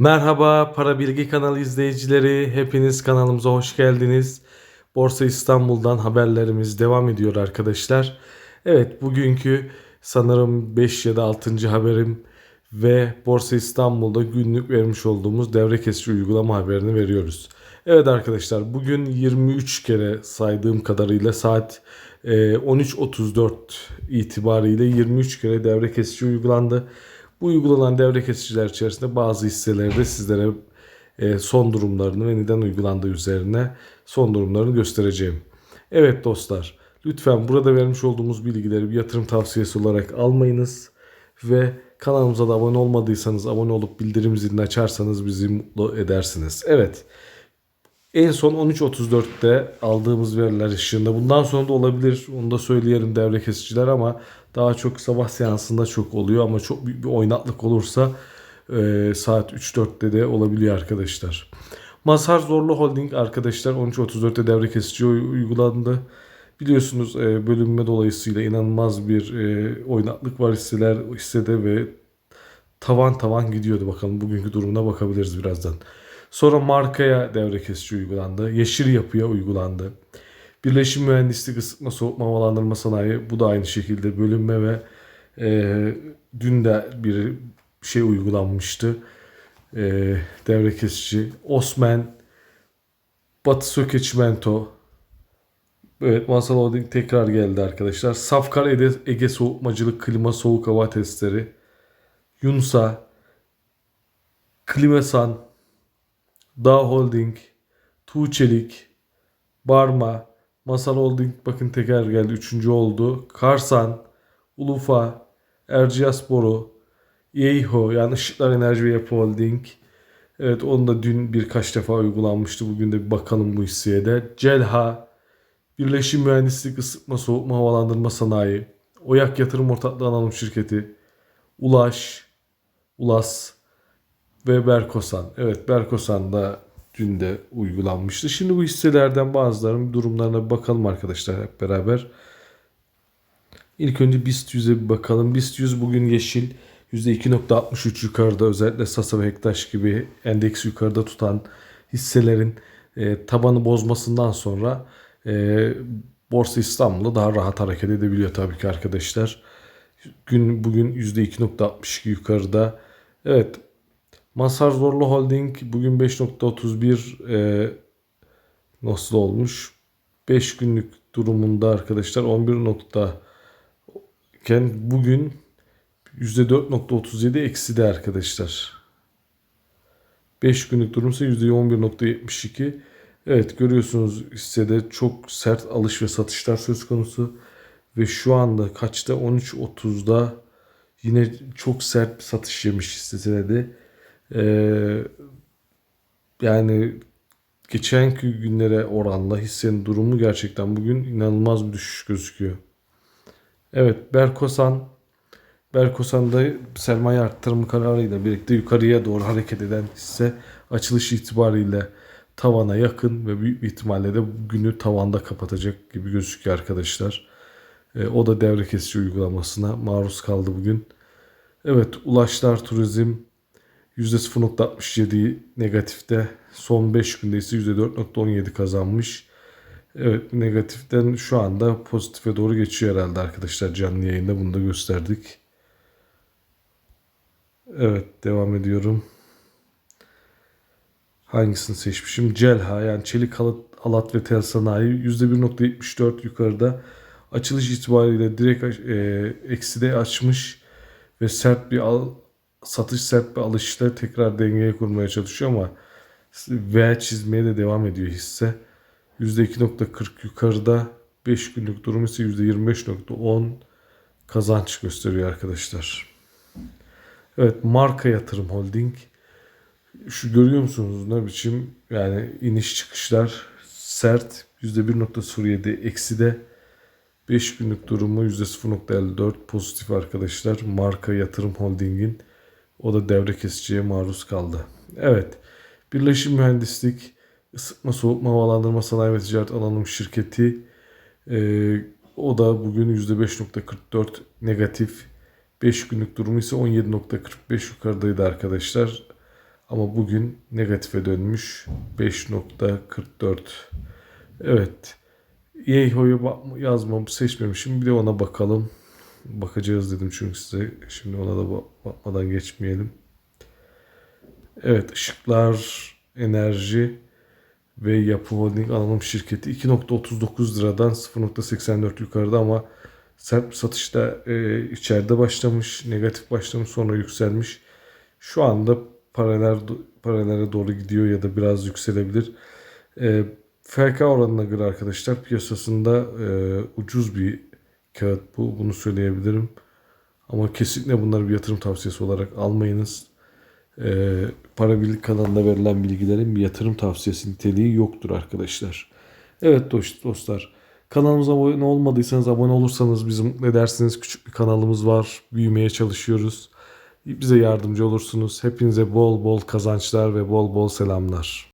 Merhaba Para Bilgi kanalı izleyicileri. Hepiniz kanalımıza hoş geldiniz. Borsa İstanbul'dan haberlerimiz devam ediyor arkadaşlar. Evet bugünkü sanırım 5 ya da 6. haberim ve Borsa İstanbul'da günlük vermiş olduğumuz devre kesici uygulama haberini veriyoruz. Evet arkadaşlar bugün 23 kere saydığım kadarıyla saat e, 13.34 itibariyle 23 kere devre kesici uygulandı. Bu uygulanan devre kesiciler içerisinde bazı hisselerde sizlere e, son durumlarını ve neden uygulandığı üzerine son durumlarını göstereceğim. Evet dostlar lütfen burada vermiş olduğumuz bilgileri bir yatırım tavsiyesi olarak almayınız ve kanalımıza da abone olmadıysanız abone olup bildirim zilini açarsanız bizi mutlu edersiniz. Evet en son 13.34'te aldığımız veriler ışığında. Bundan sonra da olabilir. Onu da söyleyelim devre kesiciler ama daha çok sabah seansında çok oluyor ama çok büyük bir oynaklık olursa e, saat 3-4'te de olabiliyor arkadaşlar. Mazhar Zorlu Holding arkadaşlar 13.34'te devre kesici uy- uygulandı. Biliyorsunuz e, bölünme dolayısıyla inanılmaz bir e, oynaklık var hisseler hissede ve tavan tavan gidiyordu. Bakalım bugünkü durumuna bakabiliriz birazdan. Sonra markaya devre kesici uygulandı. Yeşil yapıya uygulandı. Birleşim mühendislik, ısıtma, soğutma, havalandırma sanayi bu da aynı şekilde bölünme ve e, dün de bir şey uygulanmıştı. E, devre kesici. Osman, Batı Söke Çimento, Evet Masal Holding tekrar geldi arkadaşlar. Safkar Ege, Ege Soğutmacılık Klima Soğuk Hava Testleri. Yunsa, Klimesan, Dağ Holding, Tuğçelik, Barma, Masal Holding bakın tekrar geldi. Üçüncü oldu. Karsan, Ulufa, Erciyes Boru, yani Işıklar Enerji ve Yapı Holding. Evet onu da dün birkaç defa uygulanmıştı. Bugün de bir bakalım bu hisseye de. Celha, Birleşim Mühendislik Isıtma Soğutma Havalandırma Sanayi, Oyak Yatırım Ortaklığı Anonim Şirketi, Ulaş, Ulas ve Berkosan. Evet Berkosan da dün de uygulanmıştı. Şimdi bu hisselerden bazılarının durumlarına bakalım arkadaşlar hep beraber. İlk önce BIST 100'e bir bakalım. BIST 100 bugün yeşil %2.63 yukarıda özellikle Sasa ve Hektaş gibi endeks yukarıda tutan hisselerin e, tabanı bozmasından sonra e, Borsa İstanbul'da daha rahat hareket edebiliyor tabii ki arkadaşlar. Gün bugün %2.62 yukarıda. Evet. Masar Zorlu Holding bugün 5.31 e, nasıl olmuş? 5 günlük durumunda arkadaşlar 11 nokta iken bugün %4.37 ekside arkadaşlar. 5 günlük durumsa %11.72. Evet görüyorsunuz hissede çok sert alış ve satışlar söz konusu. Ve şu anda kaçta 13.30'da yine çok sert bir satış yemiş hisse de. Ee, yani geçenki günlere oranla hissenin durumu gerçekten bugün inanılmaz bir düşüş gözüküyor. Evet Berkosan Berkosan'da sermaye arttırımı kararıyla birlikte yukarıya doğru hareket eden hisse açılış itibariyle tavana yakın ve büyük bir ihtimalle de günü tavanda kapatacak gibi gözüküyor arkadaşlar. E, o da devre kesici uygulamasına maruz kaldı bugün. Evet Ulaşlar Turizm %0.67 negatifte. Son 5 günde ise %4.17 kazanmış. Evet negatiften şu anda pozitife doğru geçiyor herhalde arkadaşlar canlı yayında bunu da gösterdik. Evet devam ediyorum. Hangisini seçmişim? Celha yani çelik halat, halat ve tel sanayi %1.74 yukarıda. Açılış itibariyle direkt e, ekside açmış ve sert bir al, satış sert bir alışla tekrar dengeye kurmaya çalışıyor ama V çizmeye de devam ediyor hisse. %2.40 yukarıda 5 günlük durum ise %25.10 kazanç gösteriyor arkadaşlar. Evet marka yatırım holding. Şu görüyor musunuz ne biçim yani iniş çıkışlar sert %1.07 eksi de 5 günlük durumu %0.54 pozitif arkadaşlar. Marka yatırım holdingin o da devre kesiciye maruz kaldı. Evet. Birleşim Mühendislik Isıtma Soğutma Havalandırma Sanayi ve Ticaret Anonim Şirketi e, o da bugün %5.44 negatif 5 günlük durumu ise 17.45 yukarıdaydı arkadaşlar. Ama bugün negatife dönmüş 5.44. Evet. Yeyho'yu bak- yazmam seçmemişim. Bir de ona bakalım. Bakacağız dedim çünkü size. Şimdi ona da bak- bakmadan geçmeyelim. Evet ışıklar, enerji ve Yapı Holding anonim şirketi 2.39 liradan 0.84 yukarıda ama sert satışta e, içeride başlamış, negatif başlamış sonra yükselmiş. Şu anda paralel paralele doğru gidiyor ya da biraz yükselebilir. E, FK oranına göre arkadaşlar piyasasında e, ucuz bir kağıt bu. Bunu söyleyebilirim. Ama kesinlikle bunları bir yatırım tavsiyesi olarak almayınız. Ee, para birlik kanalında verilen bilgilerin bir yatırım tavsiyesi niteliği yoktur arkadaşlar. Evet dost, dostlar. Kanalımıza abone olmadıysanız abone olursanız bizim ne dersiniz küçük bir kanalımız var. Büyümeye çalışıyoruz. Bize yardımcı olursunuz. Hepinize bol bol kazançlar ve bol bol selamlar.